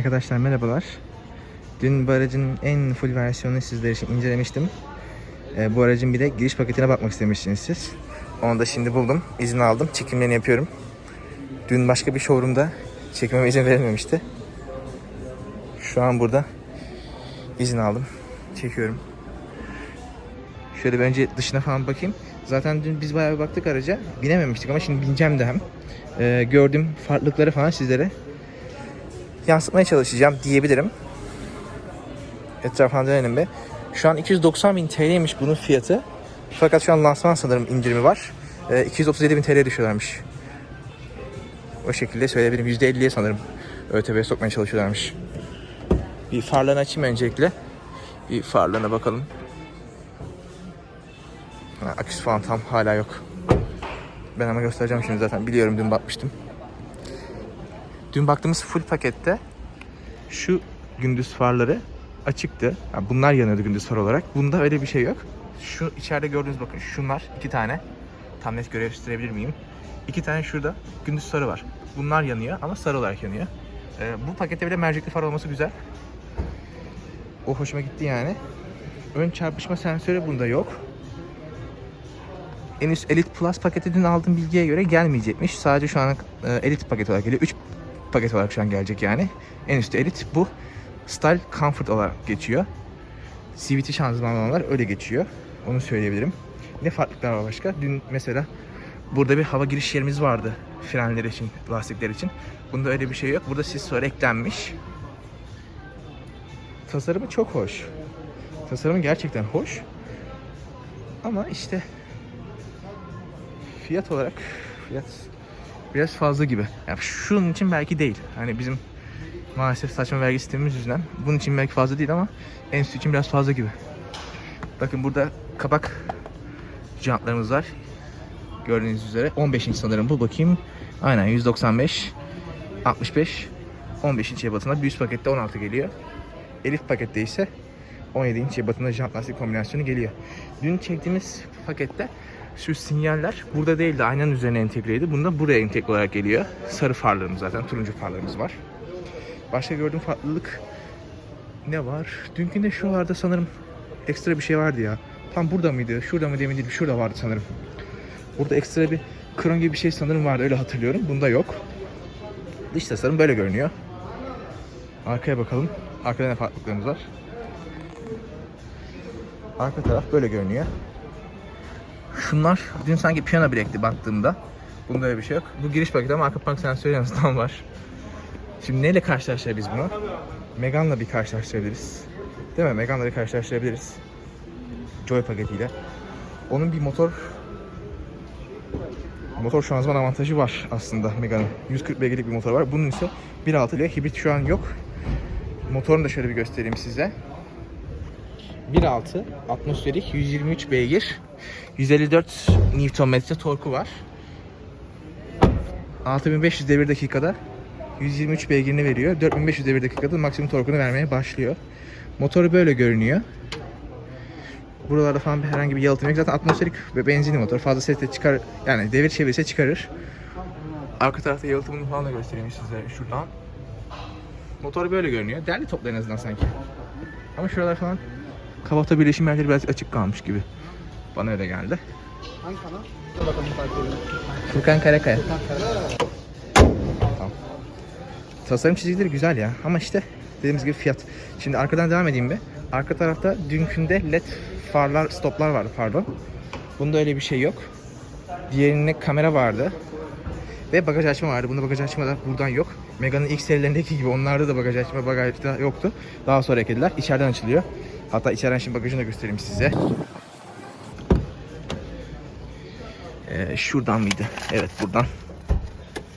Arkadaşlar merhabalar. Dün bu aracın en full versiyonunu sizler için incelemiştim. Ee, bu aracın bir de giriş paketine bakmak istemiştiniz siz. Onu da şimdi buldum. İzin aldım. Çekimlerini yapıyorum. Dün başka bir showroomda çekmeme izin verilmemişti. Şu an burada izin aldım. Çekiyorum. Şöyle bir önce dışına falan bakayım. Zaten dün biz bayağı bir baktık araca. Binememiştik ama şimdi bineceğim de hem. Ee, gördüğüm farklılıkları falan sizlere yansıtmaya çalışacağım diyebilirim. Etrafına dönelim be. Şu an 290 bin TL'ymiş bunun fiyatı. Fakat şu an lansman sanırım indirimi var. Ee, 237 bin TL'ye düşüyorlarmış. O şekilde söyleyebilirim. %50'ye sanırım ÖTV'ye sokmaya çalışıyorlarmış. Bir farlarını açayım öncelikle. Bir farlarına bakalım. Ha, aküsü falan tam hala yok. Ben ama göstereceğim şimdi zaten. Biliyorum dün bakmıştım. Dün baktığımız full pakette şu gündüz farları açıktı. Yani bunlar yanıyordu gündüz far olarak. Bunda öyle bir şey yok. Şu içeride gördüğünüz bakın şunlar iki tane. Tam net gösterebilir miyim? İki tane şurada gündüz farı var. Bunlar yanıyor ama sarı olarak yanıyor. Ee, bu pakette bile mercekli far olması güzel. O hoşuma gitti yani. Ön çarpışma sensörü bunda yok. En üst Elite Plus paketi dün aldığım bilgiye göre gelmeyecekmiş. Sadece şu an e, Elite paket olarak geliyor. 3 paket olarak şu an gelecek yani. En üstte Elite bu. Style Comfort olarak geçiyor. CVT şanzımanlar öyle geçiyor. Onu söyleyebilirim. Ne farklılıklar var başka? Dün mesela burada bir hava giriş yerimiz vardı. Frenler için, lastikler için. Bunda öyle bir şey yok. Burada sis eklenmiş. Tasarımı çok hoş. Tasarımı gerçekten hoş. Ama işte fiyat olarak fiyat biraz fazla gibi. Yani şunun için belki değil. Hani bizim maalesef saçma vergi sistemimiz yüzünden bunun için belki fazla değil ama en üstü için biraz fazla gibi. Bakın burada kapak jantlarımız var. Gördüğünüz üzere 15 inç sanırım bu bakayım. Aynen 195 65 15 inç ebatında bir pakette 16 geliyor. Elif pakette ise 17 inç ebatında jant lastik kombinasyonu geliyor. Dün çektiğimiz pakette şu sinyaller burada değil de aynanın üzerine entegreydi. Bunda buraya entegre olarak geliyor. Sarı farlarımız zaten, turuncu farlarımız var. Başka gördüğüm farklılık ne var? Dünkünde şuralarda sanırım ekstra bir şey vardı ya. Tam burada mıydı? Şurada mı emin değilim. Şurada vardı sanırım. Burada ekstra bir kron gibi bir şey sanırım vardı. Öyle hatırlıyorum. Bunda yok. Dış tasarım böyle görünüyor. Arkaya bakalım. Arkada ne farklılıklarımız var? Arka taraf böyle görünüyor. Şunlar dün sanki piyano bilekti baktığımda. Bunda öyle bir şey yok. Bu giriş paketi ama arka park sensörü yansıtan var. Şimdi neyle karşılaştırabiliriz bunu? Megane'la bir karşılaştırabiliriz. Değil mi? Megane'la bir karşılaştırabiliriz. Joy paketiyle. Onun bir motor motor şanzıman avantajı var aslında Megane'ın. 140 beygirlik bir motor var. Bunun ise 1.6 ile hibrit şu an yok. Motorunu da şöyle bir göstereyim size. 1.6 atmosferik 123 beygir 154 Nm torku var. 6500 devir dakikada 123 beygirini veriyor. 4500 devir dakikada maksimum torkunu vermeye başlıyor. Motoru böyle görünüyor. Buralarda falan bir herhangi bir yalıtım yok. Zaten atmosferik ve benzinli motor. Fazla ses de çıkar yani devir çevirse çıkarır. Arka tarafta yalıtımını falan da göstereyim size şuradan. Motor böyle görünüyor. Derli toplu en azından sanki. Ama şuralar falan kabata birleşim yerleri biraz açık kalmış gibi. Bana öyle geldi. Hangi kanal? Dur bakalım takip edelim. Furkan Karakaya. Tamam. Tasarım çizgileri güzel ya ama işte dediğimiz gibi fiyat. Şimdi arkadan devam edeyim bir. Arka tarafta dünkünde led farlar, stoplar vardı pardon. Bunda öyle bir şey yok. Diğerinde kamera vardı. Ve bagaj açma vardı. Bunda bagaj açma da buradan yok. Mega'nın ilk serilerindeki gibi onlarda da bagaj açma bagajda yoktu. Daha sonra eklediler. İçeriden açılıyor. Hatta içeriden şimdi bagajını da göstereyim size. Ee, şuradan mıydı? Evet buradan.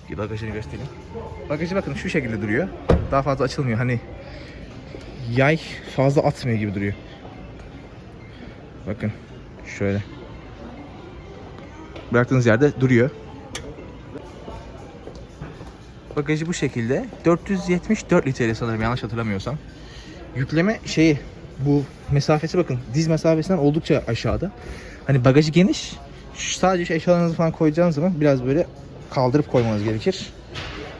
Bir bagajını göstereyim. Bagajı bakın şu şekilde duruyor. Daha fazla açılmıyor. Hani yay fazla atmıyor gibi duruyor. Bakın şöyle. Bıraktığınız yerde duruyor. Bagajı bu şekilde. 474 litre sanırım yanlış hatırlamıyorsam. Yükleme şeyi bu mesafesi bakın diz mesafesinden oldukça aşağıda. Hani bagajı geniş. Sadece şu eşyalarınızı falan koyacağınız zaman biraz böyle kaldırıp koymanız gerekir.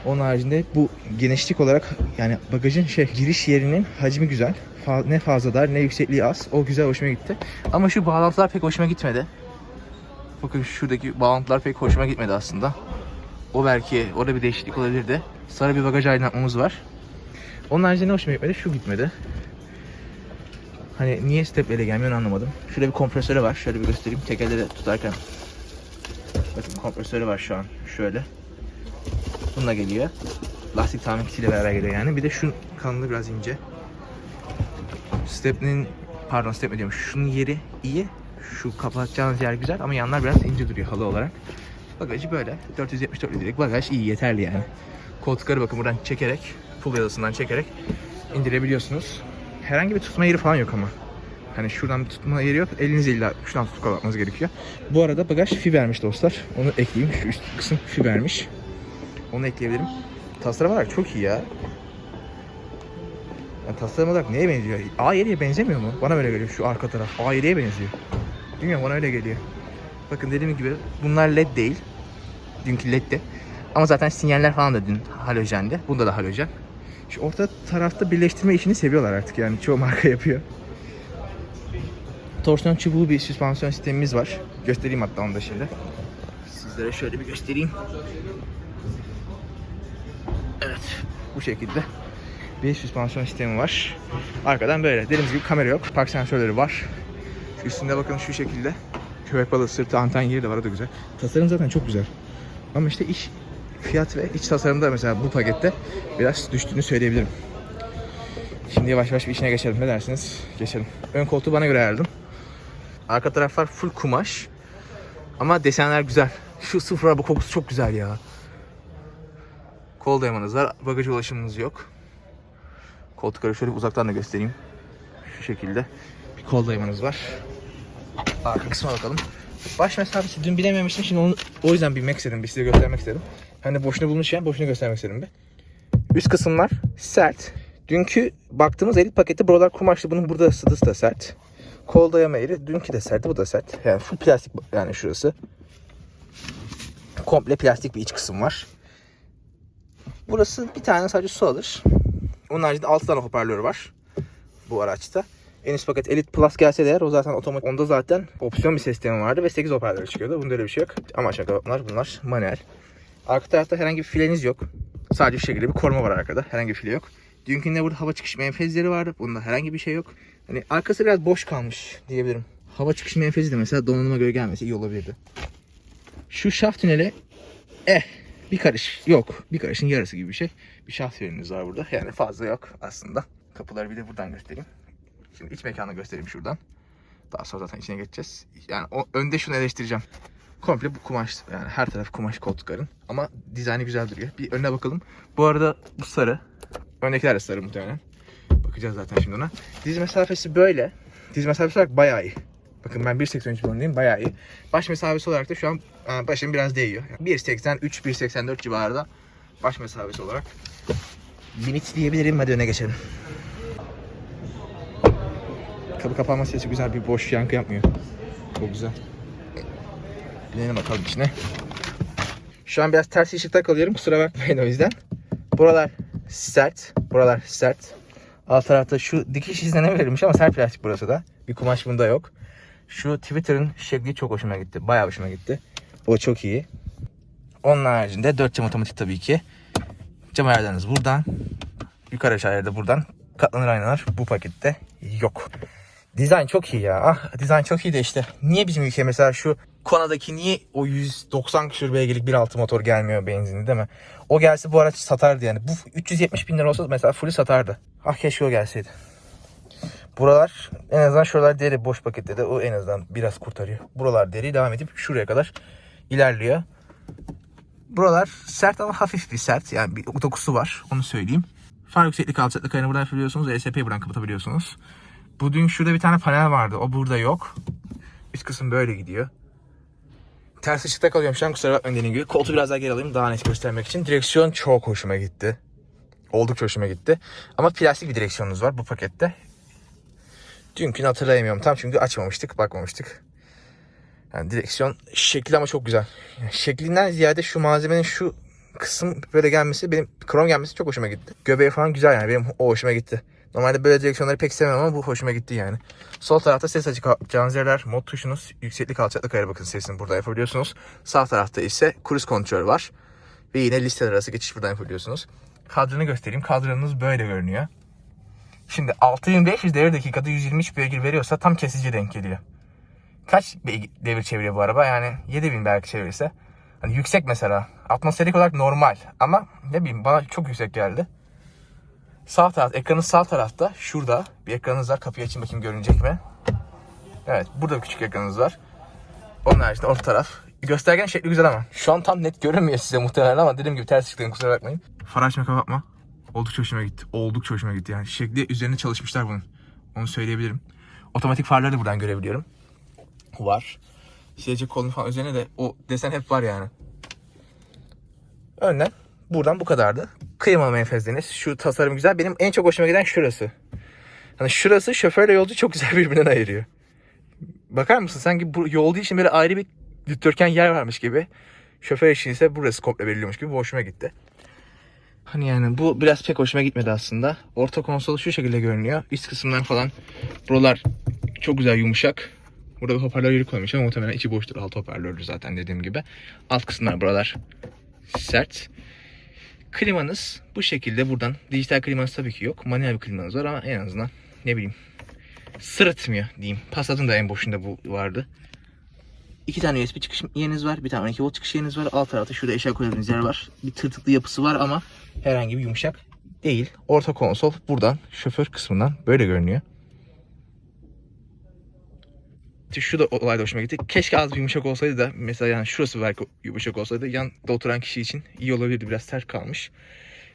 Onun haricinde bu genişlik olarak yani bagajın şey giriş yerinin hacmi güzel. Ne fazla dar ne yüksekliği az. O güzel hoşuma gitti. Ama şu bağlantılar pek hoşuma gitmedi. Bakın şuradaki bağlantılar pek hoşuma gitmedi aslında. O belki orada bir değişiklik olabilirdi. Sarı bir bagaj aydınlatmamız var. Onun haricinde ne hoşuma gitmedi? Şu gitmedi. Hani niye stepleri gelmiyor anlamadım. Şurada bir kompresörü var. Şöyle bir göstereyim. Tekerleri tutarken. Bakın kompresörü var şu an. Şöyle. Bununla geliyor. Lastik tamir kitiyle beraber geliyor yani. Bir de şu kalınlığı biraz ince. Step'nin pardon step diyorum. Şunun yeri iyi. Şu kapatacağınız yer güzel ama yanlar biraz ince duruyor halı olarak. Bagajı böyle. 474 litrelik bagaj iyi yeterli yani. Koltukları bakın buradan çekerek, pull yadasından çekerek indirebiliyorsunuz. Herhangi bir tutma yeri falan yok ama. Hani şuradan bir tutma yeri yok. Elinizi illa şuradan tutup kapatmanız gerekiyor. Bu arada bagaj fibermiş dostlar. Onu ekleyeyim. Şu üst kısım fibermiş. Onu ekleyebilirim. Tasarım olarak çok iyi ya. Yani tasarım olarak neye benziyor? A7'ye benzemiyor mu? Bana böyle geliyor şu arka taraf. A7'ye benziyor. Bilmiyorum bana öyle geliyor. Bakın dediğim gibi bunlar led değil. Dünkü leddi. Ama zaten sinyaller falan da dün halojendi. Bunda da halojen. Şu orta tarafta birleştirme işini seviyorlar artık yani. Çoğu marka yapıyor. Torsiyon çubuğu bir süspansiyon sistemimiz var. Göstereyim hatta onu da şimdi. Sizlere şöyle bir göstereyim. Evet. Bu şekilde bir süspansiyon sistemi var. Arkadan böyle. Dediğimiz gibi kamera yok. Park sensörleri var. Şu üstünde bakın şu şekilde. Köpek balığı sırtı anten yeri de var. O da güzel. Tasarım zaten çok güzel. Ama işte iş fiyat ve iç tasarımda mesela bu pakette biraz düştüğünü söyleyebilirim. Şimdi yavaş yavaş bir işine geçelim. Ne dersiniz? Geçelim. Ön koltuğu bana göre ayarladım. Arka taraflar full kumaş. Ama desenler güzel. Şu sıfır araba kokusu çok güzel ya. Kol dayamanız var. Bagaj ulaşımınız yok. Koltukları şöyle uzaktan da göstereyim. Şu şekilde bir kol dayamanız var. Arka kısma bakalım. Baş mesafesi dün bilememiştim. Şimdi onu o yüzden bilmek istedim. Bir size göstermek istedim. Hani boşuna bulmuşken boşuna göstermek istedim bir. Üst kısımlar sert. Dünkü baktığımız elit paketi buralar kumaşlı. Bunun burada sıdısı da sert. Kol dayama yeri dünkü de sertti bu da sert. Yani full plastik yani şurası. Komple plastik bir iç kısım var. Burası bir tane sadece su alır. Onun haricinde 6 tane hoparlör var bu araçta. En üst paket Elite Plus gelse de eğer o zaten otomatik. Onda zaten opsiyon bir sistemi vardı ve 8 hoparlör çıkıyordu. Bunda öyle bir şey yok. Ama aşağı kapatmalar bunlar manuel. Arka tarafta herhangi bir fileniz yok. Sadece şu şekilde bir koruma var arkada. Herhangi bir file yok. Dünkünde burada hava çıkış menfezleri vardı. Bunda herhangi bir şey yok. Hani arkası biraz boş kalmış diyebilirim. Hava çıkış menfezi de mesela donanıma göre gelmesi iyi olabilirdi. Şu şaft tüneli eh bir karış yok. Bir karışın yarısı gibi bir şey. Bir şaft tünelimiz var burada. Yani fazla yok aslında. Kapıları bir de buradan göstereyim. Şimdi iç mekanı göstereyim şuradan. Daha sonra zaten içine geçeceğiz. Yani o, önde şunu eleştireceğim. Komple bu kumaş yani her taraf kumaş koltukların. Ama dizaynı güzel duruyor. Bir önüne bakalım. Bu arada bu sarı. Öndekiler de sarı muhtemelen. Bakacağız zaten şimdi ona. Diz mesafesi böyle. Diz mesafesi olarak bayağı iyi. Bakın ben 1.83 boyundayım bayağı iyi. Baş mesafesi olarak da şu an e, başım biraz değiyor. Yani 1.83, 1.84 civarında baş mesafesi olarak. Limit diyebilirim. Hadi öne geçelim. Kapı kapanma sesi güzel bir boş yankı yapmıyor. Çok güzel. Binelim bakalım içine. Şu an biraz ters ışıkta kalıyorum kusura bakmayın o yüzden. Buralar sert. Buralar sert. Alt tarafta şu dikiş izine verilmiş ama sert plastik burası da. Bir kumaş bunda yok. Şu Twitter'ın şekli çok hoşuma gitti. Bayağı hoşuma gitti. O çok iyi. Onun haricinde 4 cam otomatik tabii ki. Cam ayarlarınız buradan. Yukarı aşağıya da buradan. Katlanır aynalar bu pakette yok. Dizayn çok iyi ya. Ah dizayn çok iyi de işte. Niye bizim ülke mesela şu Kona'daki niye o 190 küsur beygirlik 1.6 motor gelmiyor benzinli değil mi? O gelse bu araç satardı yani. Bu 370 bin lira olsa mesela fullü satardı. Ah keşke o gelseydi. Buralar en azından şuralar deri boş pakette de o en azından biraz kurtarıyor. Buralar deri devam edip şuraya kadar ilerliyor. Buralar sert ama hafif bir sert. Yani bir dokusu var onu söyleyeyim. Far yükseklik alçaklık ayarını buradan yapabiliyorsunuz. ESP'yi buradan kapatabiliyorsunuz. Bu dün şurada bir tane panel vardı. O burada yok. Üst kısım böyle gidiyor. Ters ışıkta kalıyorum şu an kusura bakmayın dediğim gibi. Koltuğu biraz daha geri alayım daha net göstermek için. Direksiyon çok hoşuma gitti. Oldukça hoşuma gitti. Ama plastik bir direksiyonunuz var bu pakette. Dünkünü hatırlayamıyorum tam çünkü açmamıştık, bakmamıştık. Yani direksiyon şekli ama çok güzel. Yani şeklinden ziyade şu malzemenin şu kısım böyle gelmesi benim krom gelmesi çok hoşuma gitti. Göbeği falan güzel yani benim o hoşuma gitti. Normalde böyle direksiyonları pek sevmem ama bu hoşuma gitti yani. Sol tarafta ses açık alacağınız yerler, mod tuşunuz, yükseklik alçaklık ayarı bakın sesini burada yapabiliyorsunuz. Sağ tarafta ise cruise kontrol var. Ve yine listeler arası geçiş buradan yapabiliyorsunuz. Kadranı göstereyim. Kadranınız böyle görünüyor. Şimdi 6500 devir dakikada 123 beygir veriyorsa tam kesici denk geliyor. Kaç devir çeviriyor bu araba? Yani 7000 belki çevirirse. Hani yüksek mesela. Atmosferik olarak normal. Ama ne bileyim bana çok yüksek geldi. Sağ taraf, ekranın sağ tarafta şurada bir ekranınız var. Kapıyı açayım bakayım görünecek mi? Evet burada bir küçük ekranınız var. Onun haricinde orta taraf. Göstergenin şekli güzel ama. Şu an tam net görünmüyor size muhtemelen ama dediğim gibi ters çıktığını kusura bakmayın. Far açma kapatma. Oldukça hoşuma gitti. Oldukça hoşuma gitti yani. Şekli üzerine çalışmışlar bunun. Onu söyleyebilirim. Otomatik farları da buradan görebiliyorum. Var. Silecek kolunu falan üzerine de o desen hep var yani. Önden buradan bu kadardı. Kıymalı menfezleriniz. Şu tasarım güzel. Benim en çok hoşuma giden şurası. Hani şurası şoförle yolcu çok güzel birbirinden ayırıyor. Bakar mısın? Sanki bu yolcu için böyle ayrı bir dikdörtgen yer varmış gibi. Şoför için ise burası komple veriliyormuş gibi bu hoşuma gitti. Hani yani bu biraz pek hoşuma gitmedi aslında. Orta konsol şu şekilde görünüyor. Üst kısımlar falan buralar çok güzel yumuşak. Burada bir hoparlör yeri koymuş ama muhtemelen içi boştur. Alt hoparlördür zaten dediğim gibi. Alt kısımlar buralar sert. Klimanız bu şekilde buradan. Dijital klimanız tabii ki yok. Manuel bir klimanız var ama en azından ne bileyim sırıtmıyor diyeyim. Passat'ın da en boşunda bu vardı. İki tane USB çıkış yeriniz var. Bir tane 12 volt çıkış yeriniz var. Alt tarafta şurada eşya koyabildiğiniz yer var. Bir tırtıklı yapısı var ama herhangi bir yumuşak değil. Orta konsol buradan şoför kısmından böyle görünüyor. İşte Şu da olay da hoşuma gitti. Keşke az bir yumuşak olsaydı da mesela yani şurası belki yumuşak olsaydı yanında oturan kişi için iyi olabilirdi. Biraz sert kalmış.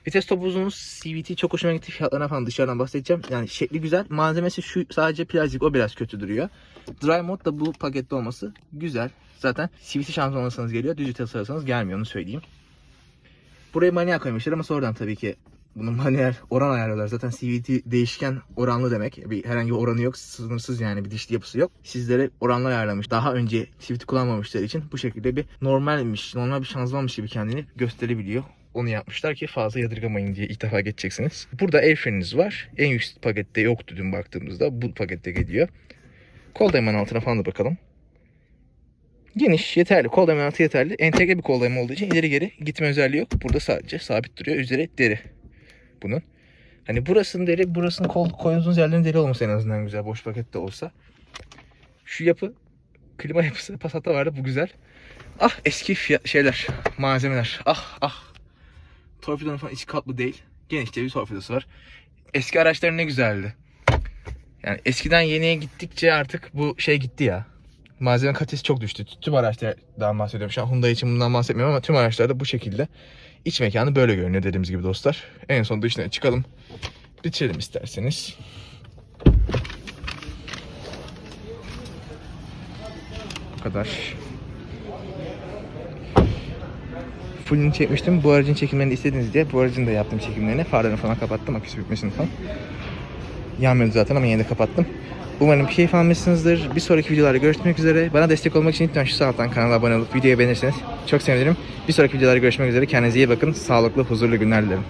Vites top uzunluğumuz CVT çok hoşuma gitti. Fiyatlarına falan dışarıdan bahsedeceğim. Yani şekli güzel. Malzemesi şu sadece plastik o biraz kötü duruyor. Dry mod da bu pakette olması güzel. Zaten CVT şanzıman alırsanız geliyor. Düz vites alırsanız gelmiyor onu söyleyeyim. Buraya manuel koymuşlar ama sonradan tabii ki bunu manuel oran ayarlıyorlar. Zaten CVT değişken oranlı demek. Bir herhangi bir oranı yok. Sınırsız yani bir dişli yapısı yok. Sizlere oranlı ayarlamış. Daha önce CVT kullanmamışlar için bu şekilde bir normalmiş, normal bir şanzımanmış gibi kendini gösterebiliyor. Onu yapmışlar ki fazla yadırgamayın diye ilk defa geçeceksiniz. Burada el freniniz var. En üst pakette yoktu dün baktığımızda. Bu pakette geliyor. Kol dayamanın altına falan da bakalım. Geniş, yeterli. Kol dayama altı yeterli. Entegre bir kol dayama olduğu için ileri geri gitme özelliği yok. Burada sadece sabit duruyor. Üzeri deri bunun. Hani burasının deri, burasının kol koyduğunuz yerlerin deri olması en azından güzel. Boş pakette olsa. Şu yapı, klima yapısı Passat'ta vardı. Bu güzel. Ah eski fiyat, şeyler, malzemeler. Ah ah. Torpidonun falan içi katlı değil. Genişte bir torpidosu var. Eski araçlar ne güzeldi. Yani eskiden yeniye gittikçe artık bu şey gitti ya. Malzeme kalitesi çok düştü. Tüm araçlardan bahsediyorum. Şu an Hyundai için bundan bahsetmiyorum ama tüm araçlarda bu şekilde. İç mekanı böyle görünüyor dediğimiz gibi dostlar. En son dışına çıkalım. Bitirelim isterseniz. Bu kadar. Fullini çekmiştim. Bu aracın çekimlerini istediniz diye. Bu aracın da yaptım çekimlerini. Farlarını falan kapattım. Aküsü bitmesini falan. Yanmıyordu zaten ama yine de kapattım. Umarım keyif almışsınızdır. Bir sonraki videolarda görüşmek üzere. Bana destek olmak için lütfen şu sağ alttan kanala abone olup videoyu beğenirseniz çok sevinirim. Bir sonraki videolarda görüşmek üzere. Kendinize iyi bakın. Sağlıklı, huzurlu günler dilerim.